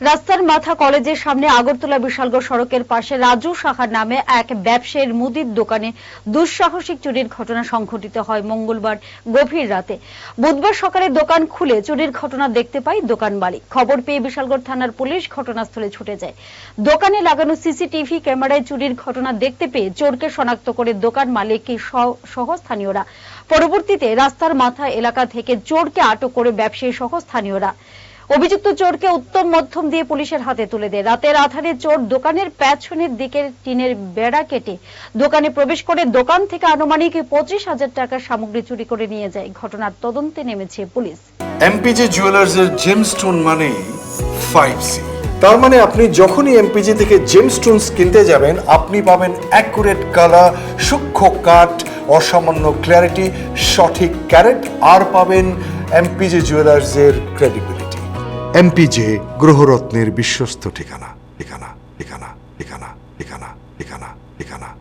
রাস্তার মাথা কলেজের সামনে আগরতলা বিশালগড় সড়কের পাশে রাজু সাহার নামে এক ব্যবসায়ীর মুদির দোকানে দুঃসাহসিক চুরির ঘটনা সংঘটিত হয় মঙ্গলবার গভীর রাতে। বুধবার সকালে দোকান খুলে চুরির ঘটনা দেখতে পায় দোকান মালিক। খবর পেয়ে বিশালগড় থানার পুলিশ ঘটনাস্থলে ছুটে যায়। দোকানে লাগানো সিসিটিভি ক্যামেরায় চুরির ঘটনা দেখতে পেয়ে চোরকে শনাক্ত করে দোকান মালিক সহ স্থানীয়রা। পরবর্তীতে রাস্তার মাথা এলাকা থেকে চোরকে আটক করে ব্যবসায়ী সহ স্থানীয়রা। অভিযুক্ত চোরকে উত্তম মধ্যম দিয়ে পুলিশের হাতে তুলে দেয়। রাতের আধারে চোর দোকানের পেছনের দিকের টিনের বেড়া কেটে দোকানে প্রবেশ করে দোকান থেকে আনুমানিক পঁচিশ হাজার টাকার সামগ্রী চুরি করে নিয়ে যায়। ঘটনার তদন্তে নেমেছে পুলিশ। এমপিজে জুয়েলার্সের জেমস্টোন মানেই ফাইভ সি তার মানে আপনি যখনই এমপিজি থেকে জেমস্টোনস কিনতে যাবেন, আপনি পাবেন অ্যাকুরেট কালার সূক্ষ্ম কাট অসামান্য ক্ল্যারিটি সঠিক ক্যারেট আর পাবেন এমপিজে জুয়েলার্সের ক্রেডিবিলিটি এমপিজে গ্রহরত্নের বিশ্বস্ত ঠিকানা ঠিকানা ঠিকানা ঠিকানা ঠিকানা ঠিকানা ঠিকানা।